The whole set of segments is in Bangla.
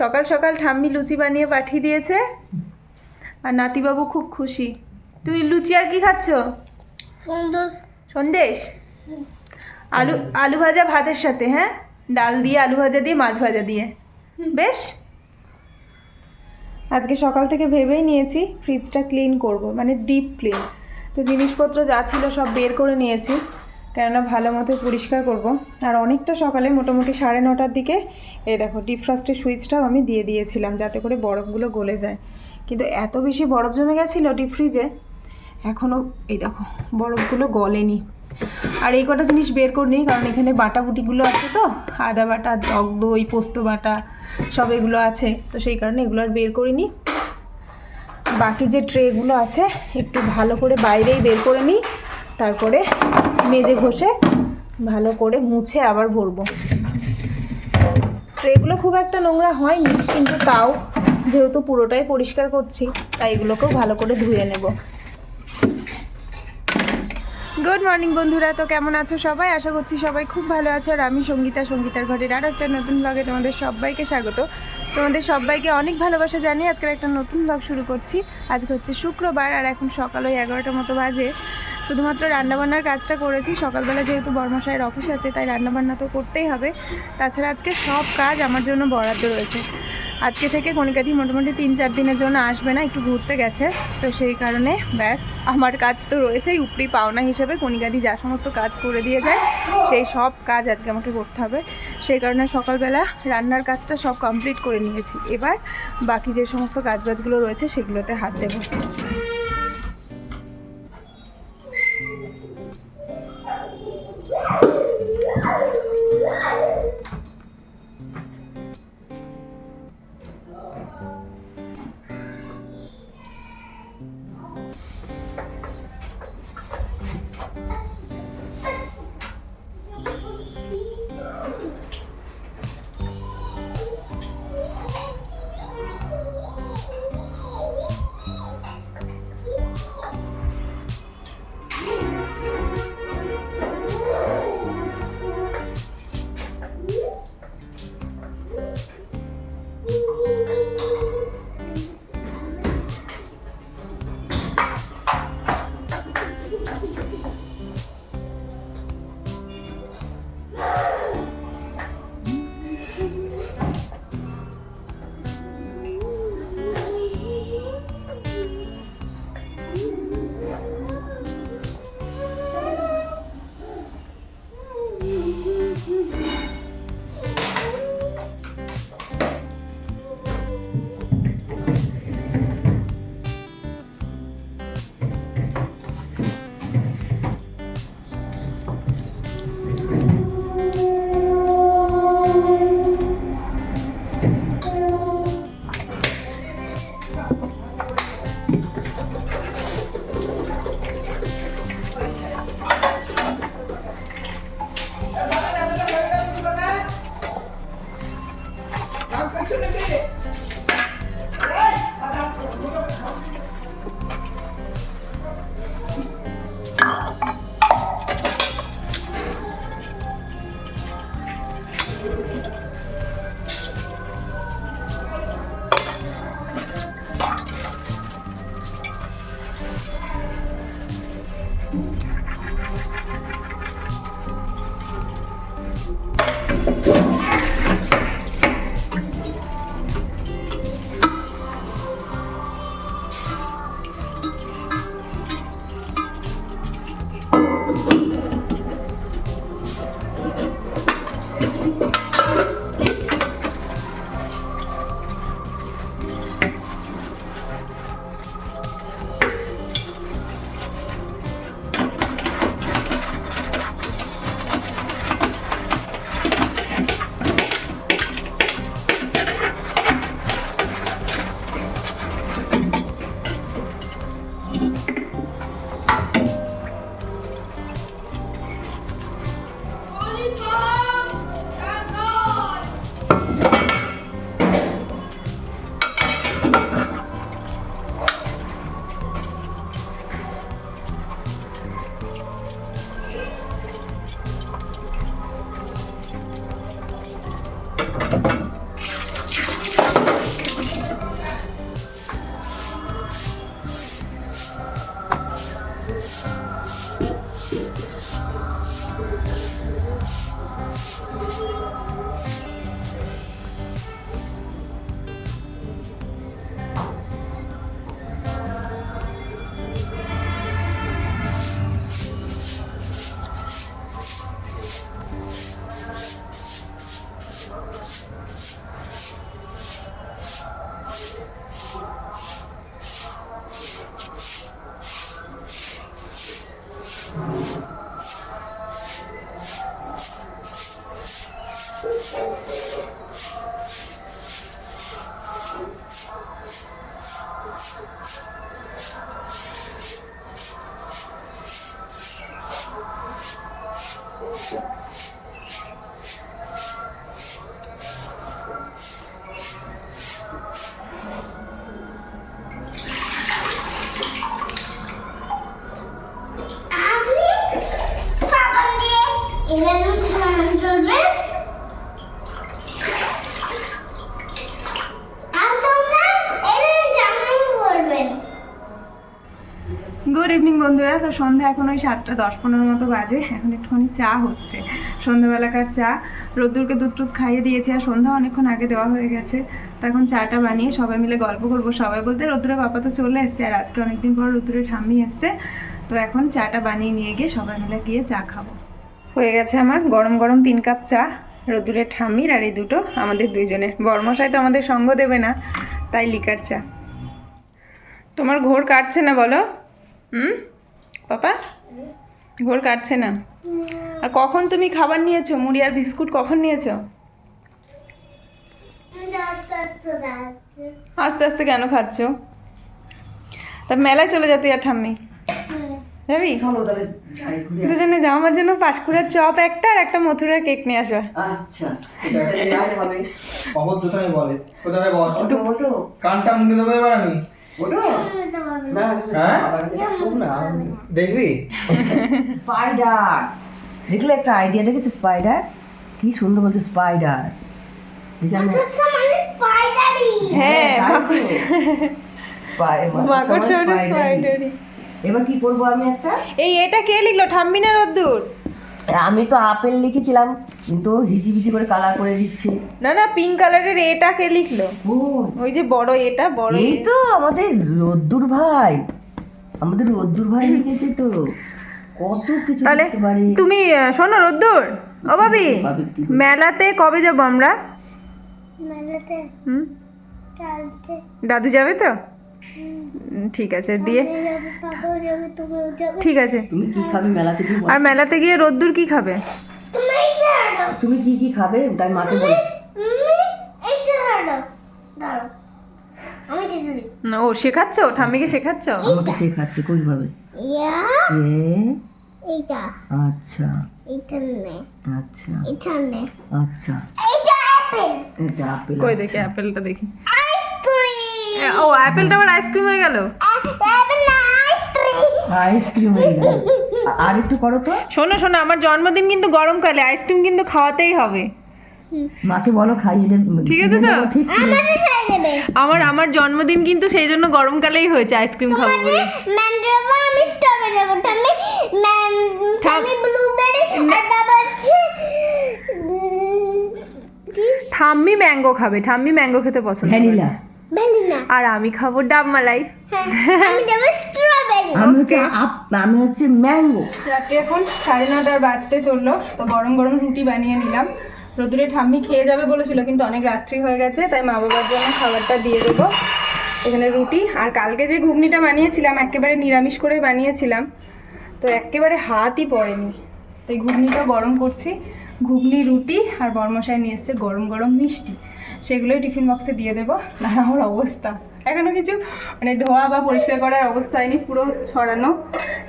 সকাল সকাল ঠাম্মি লুচি বানিয়ে পাঠিয়ে দিয়েছে। আর নাতিবাবু খুব খুশি। তুই লুচি আর কি খাচ্ছ? সন্দেশ। আলু আলু ভাজা ভাতের সাথে হ্যাঁ? ডাল দিয়ে আলু ভাজা দিয়ে মাছ ভাজা দিয়ে। বেশ? আজকে সকাল থেকে ভেবেই নিয়েছি ফ্রিজটা ক্লিন করব মানে ডিপ ক্লিন তো জিনিসপত্র যা ছিল সব বের করে নিয়েছি। কেননা ভালো মতো পরিষ্কার করব। আর অনেকটা সকালে মোটামুটি সাড়ে নটার দিকে এই দেখো ডিফ্রস্টের সুইচটাও আমি দিয়ে দিয়েছিলাম যাতে করে বরফগুলো গলে যায়। কিন্তু এত বেশি বরফ জমে গেছিল ডিপ ফ্রিজে এখনও এই দেখো বরফগুলো গলেনি। আর এই কটা জিনিস বের করে নিই, কারণ এখানে বাটা বুটিগুলো আছে তো, আদা বাটা, টক দই, পোস্ত বাটা, সব এগুলো আছে। তো সেই কারণে এগুলো আর বের করিনি বাকি যে ট্রেগুলো আছে, একটু ভালো করে বাইরেই বের করে নিই। তারপরে মেজে ঘষে ভালো করে মুছে আবার ভরবো। ট্রেগুলো খুব একটা নোংরা হয়নি, কিন্তু তাও যেহেতু পুরোটাই পরিষ্কার করছি, তাই এগুলোকেও ভালো করে ধুয়ে নেব। গুড মর্নিং বন্ধুরা, তো কেমন আছো সবাই? আশা করছি সবাই খুব ভালো আছো, আর আমি সঙ্গীতা, সঙ্গীতার ঘরের আরও একটা নতুন ব্লগে তোমাদের সবাইকে স্বাগত। তোমাদের সবাইকে অনেক ভালোবাসা জানিয়ে আজকের একটা নতুন ব্লগ শুরু করছি। আজকে হচ্ছে শুক্রবার, আর এখন সকাল ওই এগারোটার মতো বাজে। শুধুমাত্র রান্নাবান্নার কাজটা করেছি। সকালবেলা যেহেতু বর্মশাইয়ের অফিস আছে, তাই রান্নাবান্না তো করতেই হবে। তাছাড়া আজকে সব কাজ আমার জন্য বরাদ্দ রয়েছে। আজকে থেকে কণিকাদি মোটামুটি তিন চার দিনের জন্য আসবে না, একটু ঘুরতে গেছে। তো সেই কারণে ব্যাস, আমার কাজ তো রয়েছেই উপরি পাওনা হিসেবে। কণিকাদি যা সমস্ত কাজ করে দিয়ে যায়, সেই সব কাজ আজকে আমাকে করতে হবে। সেই কারণে সকালবেলা রান্নার কাজটা সব কমপ্লিট করে নিয়েছি। এবার বাকি যে সমস্ত কাজবাজগুলো রয়েছে, সেগুলোতে হাত দেবো। Thank বন্ধুরা, তো সন্ধ্যা এখন ওই সাতটা, দশ পনেরো মতো বাজে। এখন একটুখানি চা হচ্ছে। সন্ধ্যাবেলাকার চা। রোদ্দুরকে দুধ টুধ খাইয়ে দিয়েছি আর সন্ধ্যা অনেকক্ষণ আগে দেওয়া হয়ে গেছে। তো এখন চাটা বানিয়ে সবাই মিলে গল্প করব। সবাই বলতে রোদ্দুরের বাবা তো চলে এসছে আর আজকে অনেকদিন পর রোদ্দুরের ঠাম্মি এসছে। তো এখন চাটা বানিয়ে নিয়ে গিয়ে সবাই মিলে গিয়ে চা খাব। হয়ে গেছে আমার গরম গরম তিন কাপ চা, রোদ্দুরের ঠাম্মির আর এই দুটো আমাদের দুইজনের। বর্মশাই তো আমাদের সঙ্গ দেবে না, তাই লিকার চা। তোমার ঘোর কাটছে না বলো? হুম? পাপা? ঘোর কাটছে না। আর কখন তুমি খাবার নিয়েছো? মুড়ি আর বিস্কুট কখন নিয়েছো? আস্তে আস্তে কেন খাচ্ছ? তা মেলায় চলে যেতে আর ঠাম্মি। যাবি? চলো তাহলে যাই দুজনে যাও আমার জন্য পাঁশকুড়ার চপ একটা আর একটা মথুরার কেক নিয়ে আসো। আচ্ছা বলে। কোথায় বস? কানটা মুখে দেবো এবার আমি। হ্যাঁ? না দেখবি? স্পাইডার। দেখলে একটা আইডিয়া দেখেছ স্পাইডার? কি সুন্দর বলছো স্পাইডার। হ্যাঁ এবার কি করব আমি একটা? এই এটা কে লিখলো? ঠাম্মি না রোদ্দুর? আমি তো আপেল লিখেছিলাম কিন্তু হিজিবিজি করে কালার করে দিচ্ছে। না না পিঙ্ক কালারের এটা কে লিখলো? ওই যে বড় এটা বড় এই তো আমাদের রোদ্দুর ভাই। আমাদের রোদ্দুর ভাই লিখেছে তো। কত কিছু তাহলে তুমি শোনো রোদ্দুর। ও ভাবি মেলাতে কবে যাব আমরা? মেলাতে হুম? দাদু যাবে তো? ঠিক আছে দিয়ে ঠিক আছে। তুমি কি খাবে? মেলা থেকে আর মেলাতে গিয়ে রোদ্দুর কি খাবে? তুমি কি কি খাবে? তাই মাকে বল। না, ও শেখাচ্ছ? ঠাম্মিকে শেখাচ্ছ? আমাকে শেখাচ্ছে কোন ভাবে এইটা। আচ্ছা। এইটা নে। আচ্ছা। এটা নে। আচ্ছা। এটা আপেল কই দেখি অ্যাপেলটা দেখি আইসক্রিম এ, ও অ্যাপেলটা আবার আইসক্রিম হয়ে গেল? আইসক্রিম আইসক্রিম হয়ে গেল। আর একটু করো তো। শোনো শোনো আমার জন্মদিন কিন্তু গরমকালে আইসক্রিম কিন্তু খাওয়াতেই হবে। মাকে বলো খাইয়ে দেবে। ঠিক আছে তো? আমারে আমার আমার জন্মদিন কিন্তু সেই জন্য গরমকালেই হয়েছে আইসক্রিম খাব বলে। আমি স্ট্রবেরি আমি ব্লুবেরি আর বাবা ঠাম্মি ম্যাঙ্গো খাবে। ঠাম্মি ম্যাঙ্গো খেতে পছন্দ ভ্যানিলা। আর আমি খাব ডাব মালাই। হ্যাঁ আমি দেবো স্ট্রবেরি আমি হচ্ছে আমি হচ্ছে ম্যাঙ্গো রাত্রি এখন সাড়ে নটার বাজতে চলল তো গরম গরম রুটি বানিয়ে নিলাম। রোদুরে ঠাম্মি খেয়ে যাবে বলেছিল কিন্তু অনেক রাত্রি হয়ে গেছে তাই মা বাবার জন্য খাবারটা দিয়ে দেবো। এখানে রুটি আর কালকে যে ঘুগনিটা বানিয়েছিলাম একেবারে নিরামিষ করে বানিয়েছিলাম তো একেবারে হাতই পড়েনি। তো এই ঘুগনিটা গরম করছি। ঘুগনি রুটি আর বরমশাই নিয়ে এসছে গরম গরম মিষ্টি। সেগুলোই টিফিন বক্সে দিয়ে দেবো। আর আমার অবস্থা। এখনও কিছু মানে ধোয়া বা পরিষ্কার করার অবস্থা হয়নি, পুরো ছড়ানো।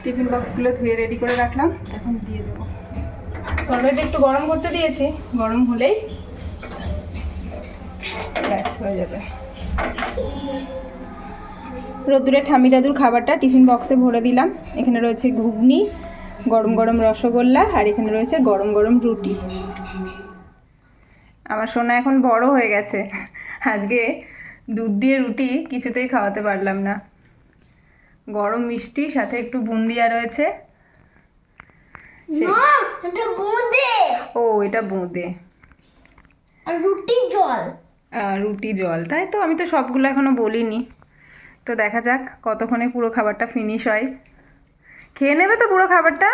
টিফিন বক্সগুলো ধুয়ে রেডি করে রাখলাম, এখন দিয়ে দেবো। তরকারিটা একটু গরম করতে দিয়েছি, গরম হলেই ব্যাস হয়ে যাবে। রোদ্দুরে ঠামি দাদুর খাবারটা টিফিন বক্সে ভরে দিলাম। এখানে রয়েছে ঘুগনি, গরম গরম রসগোল্লা, আর এখানে রয়েছে গরম গরম রুটি। আমার সোনা এখন বড় হয়ে গেছে। আজকে দুধ দিয়ে রুটি কিছুতেই খাওয়াতে পারলাম না। গরম মিষ্টি সাথে একটু বুন্দিয়া রয়েছে। ও এটা বোঁদে। রুটি জল। রুটি জল। তাই তো আমি তো সবগুলো এখনও বলিনি। তো দেখা যাক কতক্ষণে পুরো খাবারটা ফিনিশ হয়। খেয়ে নেবে তো পুরো খাবারটা?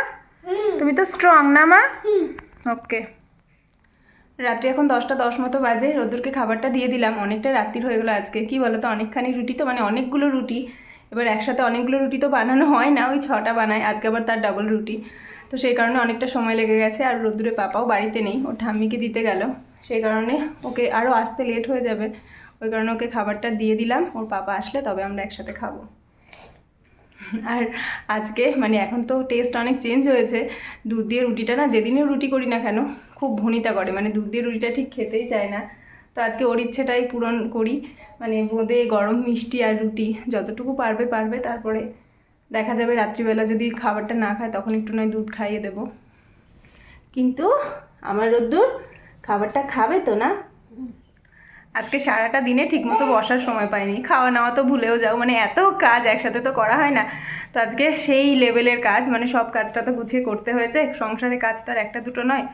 তুমি তো স্ট্রং না মা? ওকে রাত্রি এখন দশটা, দশ মতো বাজে। রোদ্দুরকে খাবারটা দিয়ে দিলাম। অনেকটা রাত্রির হয়ে গেলো আজকে। কি বলো তো অনেকখানি রুটি তো মানে অনেকগুলো রুটি। এবার একসাথে অনেকগুলো রুটি তো বানানো হয় না, ওই ছটা বানায়। আজকে আবার তার ডাবল রুটি। তো সেই কারণে অনেকটা সময় লেগে গেছে, আর রোদ্দুরে পাপাও বাড়িতে নেই। ওর ঠাম্মিকে দিতে গেল। সেই কারণে ওকে আরও আসতে লেট হয়ে যাবে। ওই কারণে ওকে খাবারটা দিয়ে দিলাম। ওর পাপা আসলে তবে আমরা একসাথে খাব। আর আজকে মানে এখন তো টেস্ট অনেক চেঞ্জ হয়েছে। দুধ দিয়ে রুটিটা না যেদিনই রুটি করি না কেন খুব ভনিতা করে মানে দুধ দিয়ে রুটিটা ঠিক খেতেই চায় না। তো আজকে ওর ইচ্ছেটাই পূরণ করি মানে বোঁদে গরম মিষ্টি আর রুটি, যতটুকু পারবে পারবে, তারপরে দেখা যাবে রাত্রিবেলা যদি খাবারটা না খায়, তখন একটু নয় দুধ খাইয়ে দেব। কিন্তু আমার রোদ্দুর, খাবারটা খাবে তো না? আজকে সারাটা দিনে ঠিকমতো বসার সময় পাইনি। খাওয়া নেওয়া তো ভুলেও যাও মানে এত কাজ একসাথে তো করা হয় না। তো আজকে সেই লেভেলের কাজ মানে সব কাজটা তো গুছিয়ে করতে হয়েছে, সংসারে কাজ তো আর একটা দুটো নয়।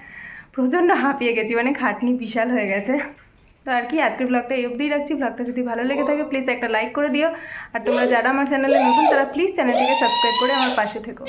প্রচণ্ড হাঁপিয়ে গেছি মানে খাটনি বিশাল হয়ে গেছে। তো আর কি, আজকের ব্লগটা এই অবধিই রাখছি। ব্লগটা যদি ভালো লেগে থাকে প্লিজ একটা লাইক করে দিও। আর তোমরা যারা আমার চ্যানেলে নতুন, তারা প্লিজ চ্যানেলটিকে সাবস্ক্রাইব করে আমার পাশে থেকো।